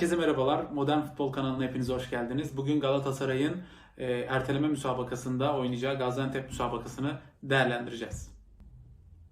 Herkese merhabalar. Modern Futbol kanalına hepiniz hoş geldiniz. Bugün Galatasaray'ın e, erteleme müsabakasında oynayacağı Gaziantep müsabakasını değerlendireceğiz.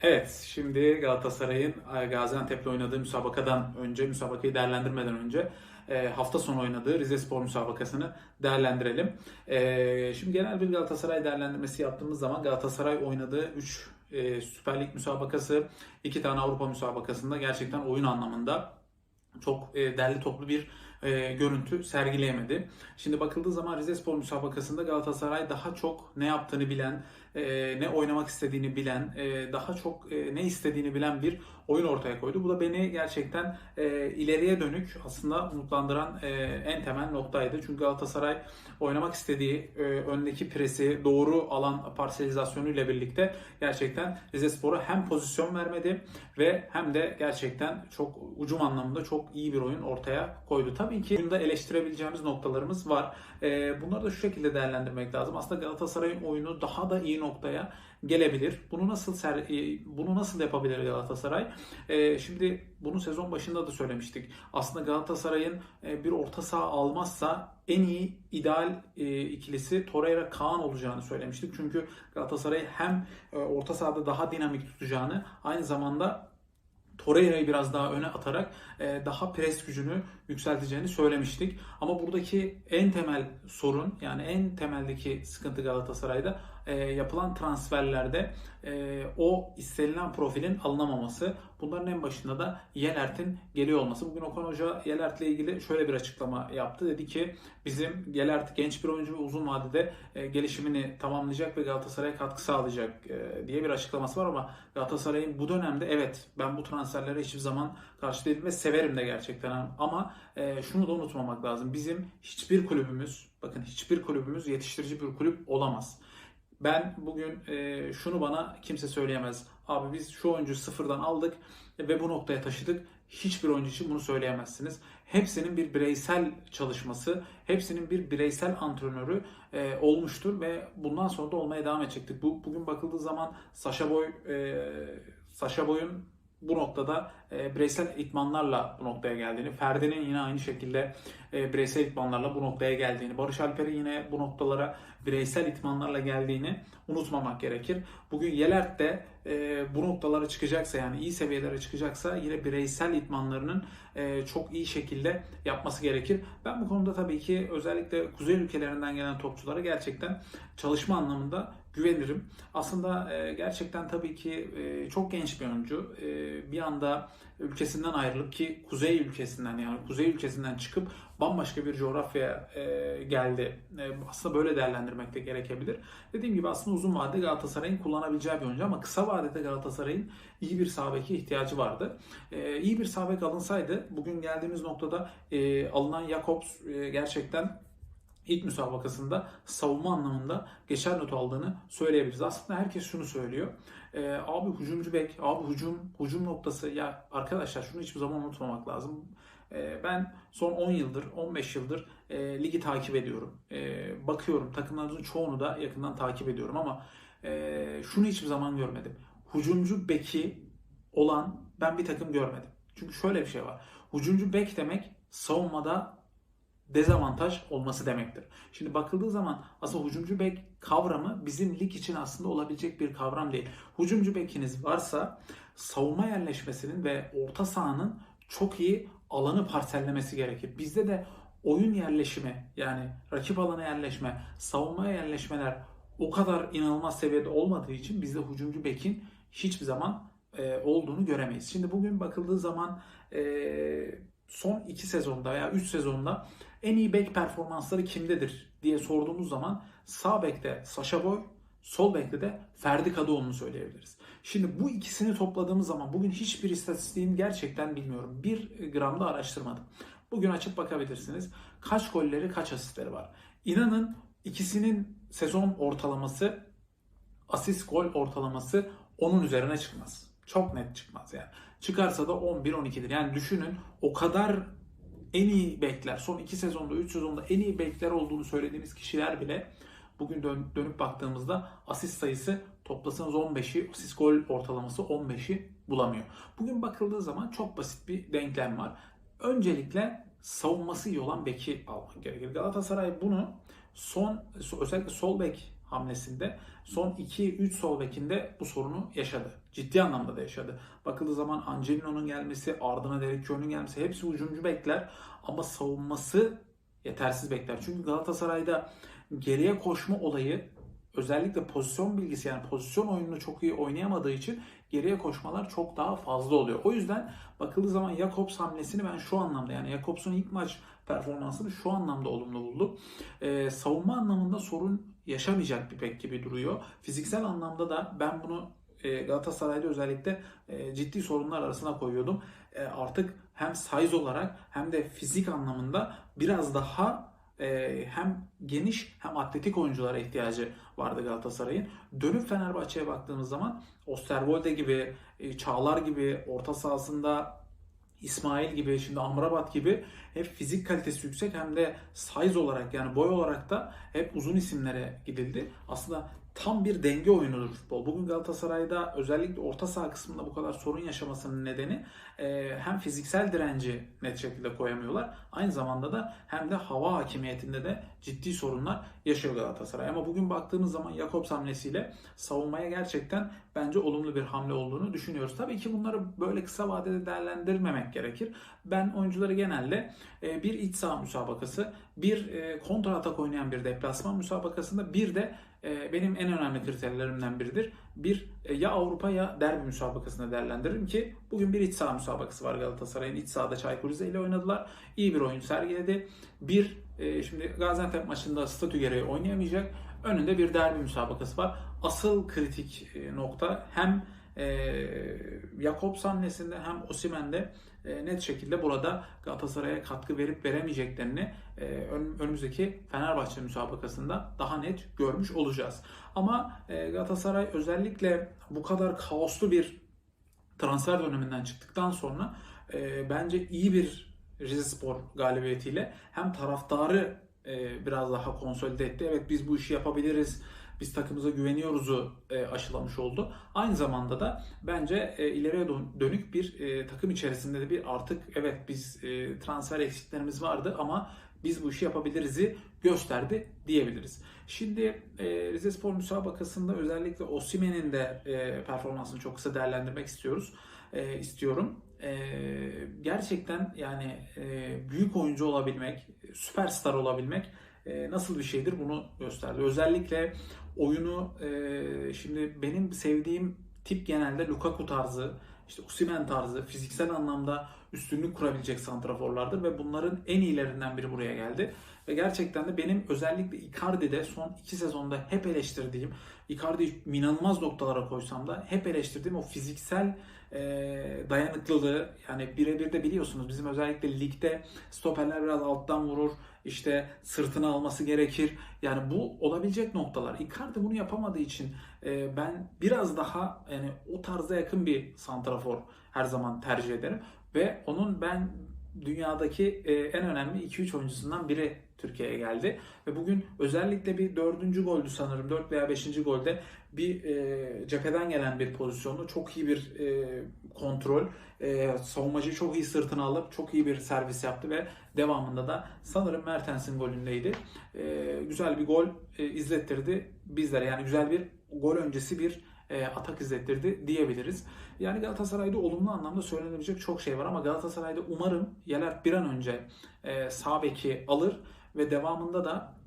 Evet, şimdi Galatasaray'ın e, Gaziantep'le oynadığı müsabakadan önce, müsabakayı değerlendirmeden önce e, hafta sonu oynadığı Rize Spor müsabakasını değerlendirelim. E, şimdi genel bir Galatasaray değerlendirmesi yaptığımız zaman Galatasaray oynadığı 3 e, Süper Lig müsabakası, 2 tane Avrupa müsabakasında gerçekten oyun anlamında çok e, derli toplu bir e, görüntü sergileyemedi. Şimdi bakıldığı zaman Rize Spor müsabakasında Galatasaray daha çok ne yaptığını bilen, e, ne oynamak istediğini bilen, e, daha çok e, ne istediğini bilen bir oyun ortaya koydu. Bu da beni gerçekten e, ileriye dönük aslında umutlandıran e, en temel noktaydı. Çünkü Galatasaray oynamak istediği e, öndeki presi, doğru alan parselizasyonu ile birlikte gerçekten Rize Spor'a hem pozisyon vermedi ve hem de gerçekten çok ucum anlamında çok iyi bir oyun ortaya koydu. Tabii ki oyunda eleştirebileceğimiz noktalarımız var. E, bunları da şu şekilde değerlendirmek lazım. Aslında Galatasaray'ın oyunu daha da iyi noktaya gelebilir. Bunu nasıl ser, e, bunu nasıl yapabilir Galatasaray? E, şimdi bunu sezon başında da söylemiştik. Aslında Galatasaray'ın e, bir orta saha almazsa en iyi ideal e, ikilisi Torreira Kaan olacağını söylemiştik. Çünkü Galatasaray hem e, orta sahada daha dinamik tutacağını aynı zamanda Torreira'yı biraz daha öne atarak e, daha pres gücünü yükselteceğini söylemiştik. Ama buradaki en temel sorun yani en temeldeki sıkıntı Galatasaray'da e, yapılan transferlerde e, o istenilen profilin alınamaması. Bunların en başında da Yelert'in geliyor olması. Bugün Okan Hoca Yelert'le ilgili şöyle bir açıklama yaptı. Dedi ki bizim Yelert genç bir oyuncu ve uzun vadede e, gelişimini tamamlayacak ve Galatasaray'a katkı sağlayacak e, diye bir açıklaması var ama Galatasaray'ın bu dönemde evet ben bu transferlere hiçbir zaman karşı değilim ve severim de gerçekten ama e, şunu da unutmamak lazım. Bizim hiçbir kulübümüz bakın hiçbir kulübümüz yetiştirici bir kulüp olamaz. Ben bugün e, şunu bana kimse söyleyemez. Abi biz şu oyuncuyu sıfırdan aldık ve bu noktaya taşıdık. Hiçbir oyuncu için bunu söyleyemezsiniz. Hepsinin bir bireysel çalışması, hepsinin bir bireysel antrenörü e, olmuştur ve bundan sonra da olmaya devam edecektir. Bu bugün bakıldığı zaman Sasha Boy e, Sasha Boy'un bu noktada e, bireysel itmanlarla bu noktaya geldiğini, Ferdi'nin yine aynı şekilde e, bireysel itmanlarla bu noktaya geldiğini, Barış Alper'in yine bu noktalara bireysel itmanlarla geldiğini unutmamak gerekir. Bugün Yelert de e, bu noktalara çıkacaksa yani iyi seviyelere çıkacaksa yine bireysel itmanlarının e, çok iyi şekilde yapması gerekir. Ben bu konuda tabii ki özellikle kuzey ülkelerinden gelen topçulara gerçekten çalışma anlamında güvenirim. Aslında e, gerçekten tabii ki e, çok genç bir oyuncu. E, bir anda ülkesinden ayrılıp ki kuzey ülkesinden yani kuzey ülkesinden çıkıp bambaşka bir coğrafyaya e, geldi. E, aslında böyle değerlendirmek de gerekebilir. Dediğim gibi aslında uzun vadede Galatasaray'ın kullanabileceği bir oyuncu ama kısa vadede Galatasaray'ın iyi bir sağ ihtiyacı vardı. E, iyi bir sağ alınsaydı bugün geldiğimiz noktada e, alınan Jakobs e, gerçekten ilk müsabakasında savunma anlamında geçer not aldığını söyleyebiliriz. Aslında herkes şunu söylüyor. E, abi hücumcu bek, abi hücum, hücum noktası. Ya arkadaşlar şunu hiçbir zaman unutmamak lazım. E, ben son 10 yıldır, 15 yıldır e, ligi takip ediyorum. E, bakıyorum takımlarımızın çoğunu da yakından takip ediyorum ama e, şunu hiçbir zaman görmedim. Hücumcu beki olan ben bir takım görmedim. Çünkü şöyle bir şey var. Hücumcu bek demek savunmada dezavantaj olması demektir. Şimdi bakıldığı zaman aslında hücumcu bek kavramı bizim lig için aslında olabilecek bir kavram değil. Hücumcu bekiniz varsa savunma yerleşmesinin ve orta sahanın çok iyi alanı parsellemesi gerekir. Bizde de oyun yerleşimi yani rakip alana yerleşme, savunmaya yerleşmeler o kadar inanılmaz seviyede olmadığı için bizde hücumcu bekin hiçbir zaman e, olduğunu göremeyiz. Şimdi bugün bakıldığı zaman e, son 2 sezonda veya 3 sezonda en iyi bek performansları kimdedir diye sorduğumuz zaman sağ bekte Sasha Boy, sol bekte de Ferdi Kadıoğlu'nu söyleyebiliriz. Şimdi bu ikisini topladığımız zaman bugün hiçbir istatistiğini gerçekten bilmiyorum. Bir gramda araştırmadım. Bugün açıp bakabilirsiniz. Kaç golleri, kaç asistleri var. İnanın ikisinin sezon ortalaması, asist gol ortalaması onun üzerine çıkmaz. Çok net çıkmaz yani. Çıkarsa da 11-12'dir. Yani düşünün o kadar en iyi bekler, son 2 sezonda, 3 sezonda en iyi bekler olduğunu söylediğimiz kişiler bile bugün dön, dönüp baktığımızda asist sayısı toplasanız 15'i, asist gol ortalaması 15'i bulamıyor. Bugün bakıldığı zaman çok basit bir denklem var. Öncelikle savunması iyi olan beki almak gerekir. Galatasaray bunu son özellikle sol bek hamlesinde son 2-3 sol bekinde bu sorunu yaşadı. Ciddi anlamda da yaşadı. Bakıldığı zaman Angelino'nun gelmesi, ardına Derek Köhn'ün gelmesi hepsi ucuncu bekler ama savunması yetersiz bekler. Çünkü Galatasaray'da geriye koşma olayı özellikle pozisyon bilgisi yani pozisyon oyununu çok iyi oynayamadığı için geriye koşmalar çok daha fazla oluyor. O yüzden bakıldığı zaman Jakobs hamlesini ben şu anlamda yani Jakobs'un ilk maç performansını şu anlamda olumlu buldum. Ee, savunma anlamında sorun yaşamayacak bir pek gibi duruyor. Fiziksel anlamda da ben bunu e, Galatasaray'da özellikle e, ciddi sorunlar arasına koyuyordum. E, artık hem size olarak hem de fizik anlamında biraz daha hem geniş hem atletik oyunculara ihtiyacı vardı Galatasaray'ın. Dönüp Fenerbahçe'ye baktığımız zaman Osterwolde gibi, Çağlar gibi orta sahasında İsmail gibi, şimdi Amrabat gibi hep fizik kalitesi yüksek hem de size olarak yani boy olarak da hep uzun isimlere gidildi. Aslında tam bir denge oyunudur futbol. Bugün Galatasaray'da özellikle orta saha kısmında bu kadar sorun yaşamasının nedeni e, hem fiziksel direnci net şekilde koyamıyorlar. Aynı zamanda da hem de hava hakimiyetinde de ciddi sorunlar yaşıyor Galatasaray. Ama bugün baktığımız zaman Jakobs hamlesiyle savunmaya gerçekten bence olumlu bir hamle olduğunu düşünüyoruz. Tabii ki bunları böyle kısa vadede değerlendirmemek gerekir. Ben oyuncuları genelde e, bir iç saha müsabakası, bir e, kontra atak oynayan bir deplasman müsabakasında bir de e, benim en önemli kriterlerimden biridir. Bir ya Avrupa ya derbi müsabakasında değerlendiririm ki bugün bir iç saha müsabakası var Galatasaray'ın. iç sahada Çaykur Rize ile oynadılar. İyi bir oyun sergiledi. Bir şimdi Gaziantep maçında statü gereği oynayamayacak. Önünde bir derbi müsabakası var. Asıl kritik nokta hem e, Jakobs hamlesinde hem Osimen'de e, net şekilde burada Galatasaray'a katkı verip veremeyeceklerini e, önümüzdeki Fenerbahçe müsabakasında daha net görmüş olacağız. Ama e, Galatasaray özellikle bu kadar kaoslu bir transfer döneminden çıktıktan sonra e, bence iyi bir Rizespor galibiyetiyle hem taraftarı e, biraz daha konsolide etti. Evet biz bu işi yapabiliriz biz takımıza güveniyoruzu e, aşılamış oldu. Aynı zamanda da bence e, ileriye dönük bir e, takım içerisinde de bir artık evet biz e, transfer eksiklerimiz vardı ama biz bu işi yapabiliriz'i gösterdi diyebiliriz. Şimdi e, Rize Spor müsabakasında özellikle Osimen'in de e, performansını çok kısa değerlendirmek istiyoruz. E, istiyorum. E, gerçekten yani e, büyük oyuncu olabilmek, süperstar olabilmek e, nasıl bir şeydir bunu gösterdi. Özellikle oyunu e, şimdi benim sevdiğim tip genelde Lukaku tarzı, işte Osimhen tarzı fiziksel anlamda üstünlük kurabilecek santraforlardır ve bunların en iyilerinden biri buraya geldi. Ve gerçekten de benim özellikle Icardi'de son iki sezonda hep eleştirdiğim, Icardi'yi inanılmaz noktalara koysam da hep eleştirdiğim o fiziksel e, dayanıklılığı yani birebir de biliyorsunuz bizim özellikle ligde stoperler biraz alttan vurur işte sırtını alması gerekir. Yani bu olabilecek noktalar. Icardi bunu yapamadığı için e, ben biraz daha yani o tarza yakın bir santrafor her zaman tercih ederim ve onun ben dünyadaki e, en önemli 2-3 oyuncusundan biri Türkiye'ye geldi. Ve bugün özellikle bir dördüncü goldü sanırım. 4 veya 5. golde bir e, cepheden gelen bir pozisyonu çok iyi bir e, kontrol. E, savunmacı çok iyi sırtına alıp çok iyi bir servis yaptı ve devamında da sanırım Mertens'in golündeydi. E, güzel bir gol e, izlettirdi bizlere. Yani güzel bir gol öncesi bir e, atak izlettirdi diyebiliriz. Yani Galatasaray'da olumlu anlamda söylenebilecek çok şey var ama Galatasaray'da umarım Yeler bir an önce e, sağ beki alır ve devamında da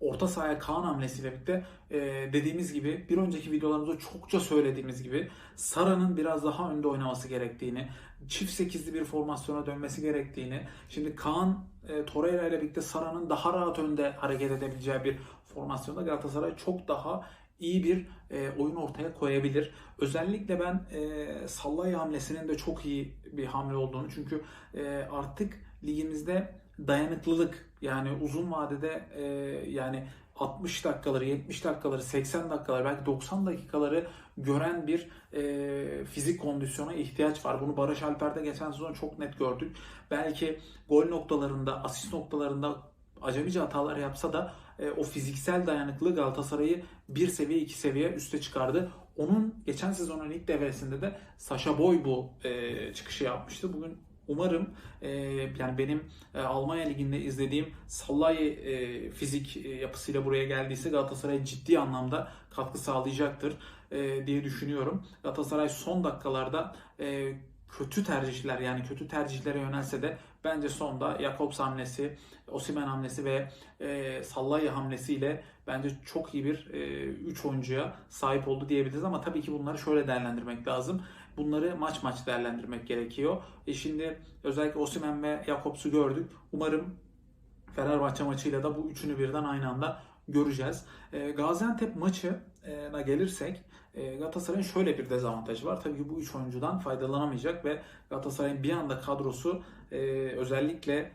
orta sahaya Kaan hamlesiyle birlikte e, dediğimiz gibi bir önceki videolarımızda çokça söylediğimiz gibi Sara'nın biraz daha önde oynaması gerektiğini, çift sekizli bir formasyona dönmesi gerektiğini, şimdi Kaan e, Torreira ile birlikte Sara'nın daha rahat önde hareket edebileceği bir formasyonda Galatasaray çok daha iyi bir e, oyun ortaya koyabilir. Özellikle ben e, Sallay hamlesinin de çok iyi bir hamle olduğunu çünkü e, artık ligimizde dayanıklılık yani uzun vadede e, yani 60 dakikaları, 70 dakikaları, 80 dakikaları, belki 90 dakikaları gören bir e, fizik kondisyona ihtiyaç var. Bunu Barış Alper'de geçen sezon çok net gördük. Belki gol noktalarında, asist noktalarında acemice hatalar yapsa da e, o fiziksel dayanıklılığı Galatasaray'ı bir seviye iki seviye üste çıkardı. Onun geçen sezonun ilk devresinde de Sasha Boy bu e, çıkışı yapmıştı. Bugün Umarım e, yani benim e, Almanya Ligi'nde izlediğim Sallai e, fizik e, yapısıyla buraya geldiyse Galatasaray ciddi anlamda katkı sağlayacaktır e, diye düşünüyorum. Galatasaray son dakikalarda e, kötü tercihler yani kötü tercihlere yönelse de bence sonda Jakobs hamlesi, Osimhen hamlesi ve e, Sallai hamlesiyle bence çok iyi bir 3 e, oyuncuya sahip oldu diyebiliriz ama tabii ki bunları şöyle değerlendirmek lazım. Bunları maç maç değerlendirmek gerekiyor. E şimdi özellikle Osimhen ve Jakobs'u gördük. Umarım Fenerbahçe maçıyla da bu üçünü birden aynı anda göreceğiz. E, Gaziantep maçına gelirsek Galatasaray'ın şöyle bir dezavantajı var. Tabii ki bu üç oyuncudan faydalanamayacak ve Galatasaray'ın bir anda kadrosu özellikle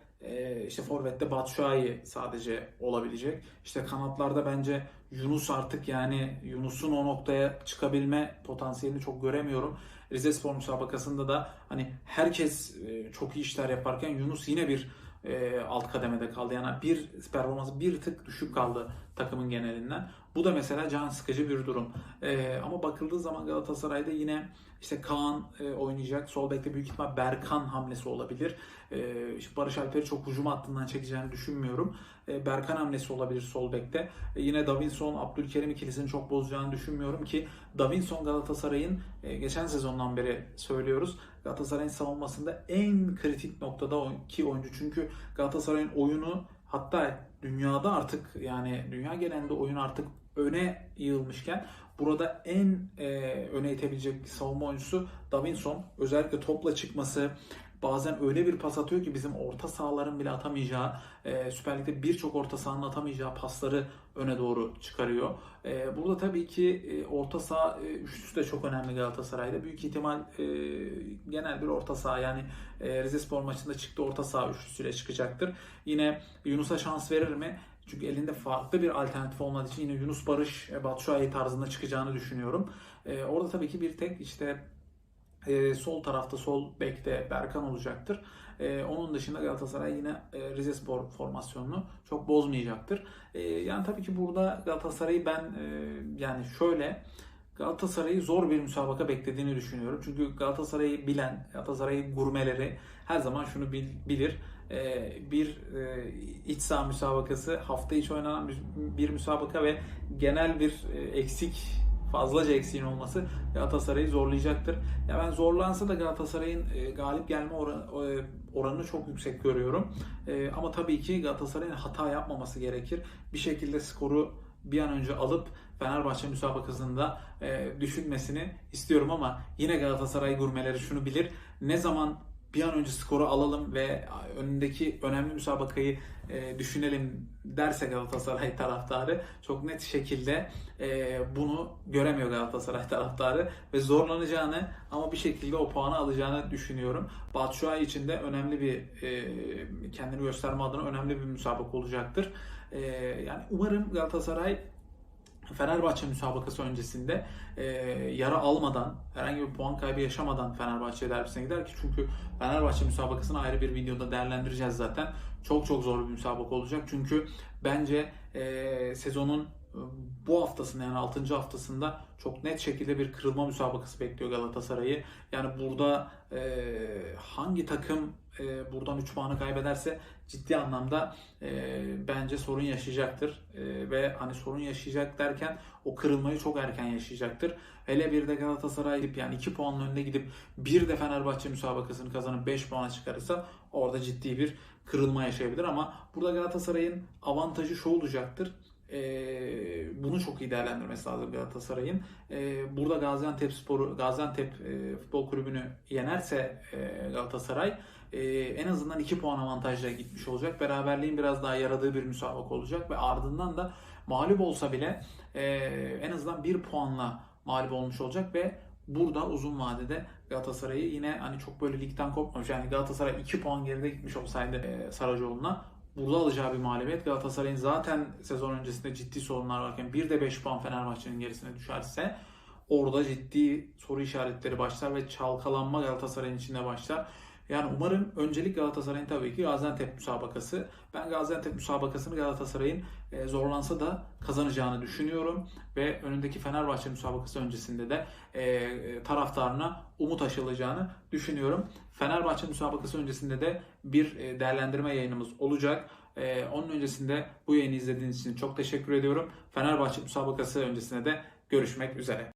işte Forvet'te Batshuayi sadece olabilecek. İşte kanatlarda bence Yunus artık yani Yunus'un o noktaya çıkabilme potansiyelini çok göremiyorum. Rize Spor müsabakasında da hani herkes çok iyi işler yaparken Yunus yine bir alt kademede kaldı. Yani bir performansı bir tık düşük kaldı takımın genelinden. Bu da mesela can sıkıcı bir durum. E, ama bakıldığı zaman Galatasaray'da yine işte Kaan e, oynayacak. Sol bekte büyük ihtimal Berkan hamlesi olabilir. E, işte Barış Alper'i çok hücum hattından çekeceğini düşünmüyorum. E, Berkan hamlesi olabilir sol bekte. E, yine Davinson, Abdülkerim ikilisini çok bozacağını düşünmüyorum ki Davinson Galatasaray'ın e, geçen sezondan beri söylüyoruz. Galatasaray'ın savunmasında en kritik noktada ki oyuncu. Çünkü Galatasaray'ın oyunu hatta dünyada artık yani dünya genelinde oyun artık öne yığılmışken burada en e, öne itebilecek savunma oyuncusu Davinson. Özellikle topla çıkması, bazen öyle bir pas atıyor ki bizim orta sahaların bile atamayacağı, e, Süper Lig'de birçok orta sahanın atamayacağı pasları öne doğru çıkarıyor. E, burada tabii ki e, orta saha e, üçlüsü de çok önemli Galatasaray'da. Büyük ihtimal e, genel bir orta saha yani e, Rize Spor maçında çıktı orta saha üçlüsüyle çıkacaktır. Yine Yunus'a şans verir mi? Çünkü elinde farklı bir alternatif olmadığı için yine Yunus Barış, e, Batshuayi tarzında çıkacağını düşünüyorum. E, orada tabii ki bir tek işte e, sol tarafta sol bekte Berkan olacaktır. E, onun dışında Galatasaray yine e, Rize Spor formasyonunu çok bozmayacaktır. E, yani tabii ki burada Galatasaray'ı ben e, yani şöyle Galatasaray'ı zor bir müsabaka beklediğini düşünüyorum. Çünkü Galatasaray'ı bilen, Galatasaray'ı gurmeleri her zaman şunu bil, bilir. E, bir e, iç saha müsabakası hafta içi oynanan bir müsabaka ve genel bir e, eksik fazlaca eksiğin olması Galatasaray'ı zorlayacaktır. Ya ben zorlansa da Galatasaray'ın e, galip gelme oranı, e, oranını çok yüksek görüyorum. E, ama tabii ki Galatasaray'ın hata yapmaması gerekir. Bir şekilde skoru bir an önce alıp Fenerbahçe müsabakasında e, düşünmesini istiyorum ama yine Galatasaray gurmeleri şunu bilir. Ne zaman bir an önce skoru alalım ve önündeki önemli müsabakayı e, düşünelim derse Galatasaray taraftarı çok net şekilde e, bunu göremiyor Galatasaray taraftarı ve zorlanacağını ama bir şekilde o puanı alacağını düşünüyorum. Batshuayi için de önemli bir e, kendini gösterme adına önemli bir müsabaka olacaktır. E, yani umarım Galatasaray Fenerbahçe müsabakası öncesinde e, yara almadan, herhangi bir puan kaybı yaşamadan Fenerbahçe derbisine gider ki çünkü Fenerbahçe müsabakasını ayrı bir videoda değerlendireceğiz zaten. Çok çok zor bir müsabaka olacak çünkü bence e, sezonun bu haftasında yani 6. haftasında çok net şekilde bir kırılma müsabakası bekliyor Galatasaray'ı. Yani burada e, hangi takım e, buradan 3 puanı kaybederse ciddi anlamda e, bence sorun yaşayacaktır. E, ve hani sorun yaşayacak derken o kırılmayı çok erken yaşayacaktır. Hele bir de Galatasaray gidip yani 2 puanın önüne gidip bir de Fenerbahçe müsabakasını kazanıp 5 puana çıkarırsa orada ciddi bir kırılma yaşayabilir ama burada Galatasaray'ın avantajı şu olacaktır. E, bunu çok iyi değerlendirmesi lazım Galatasaray'ın. E, burada Gaziantep Sporu, Gaziantep e, Futbol Kulübü'nü yenerse e, Galatasaray e, en azından 2 puan avantajla gitmiş olacak. Beraberliğin biraz daha yaradığı bir müsabaka olacak ve ardından da mağlup olsa bile e, en azından 1 puanla mağlup olmuş olacak ve burada uzun vadede Galatasaray'ı yine hani çok böyle ligden kopmamış. Yani Galatasaray 2 puan geride gitmiş olsaydı e, Saracoğlu'na burada alacağı bir mağlubiyet Galatasaray'ın zaten sezon öncesinde ciddi sorunlar varken bir de 5 puan Fenerbahçe'nin gerisine düşerse orada ciddi soru işaretleri başlar ve çalkalanma Galatasaray'ın içinde başlar. Yani umarım öncelik Galatasaray'ın tabii ki Gaziantep müsabakası. Ben Gaziantep müsabakasını Galatasaray'ın e, zorlansa da kazanacağını düşünüyorum. Ve önündeki Fenerbahçe müsabakası öncesinde de e, taraftarına umut aşılacağını düşünüyorum. Fenerbahçe müsabakası öncesinde de bir e, değerlendirme yayınımız olacak. Onun öncesinde bu yayını izlediğiniz için çok teşekkür ediyorum. Fenerbahçe müsabakası öncesinde de görüşmek üzere.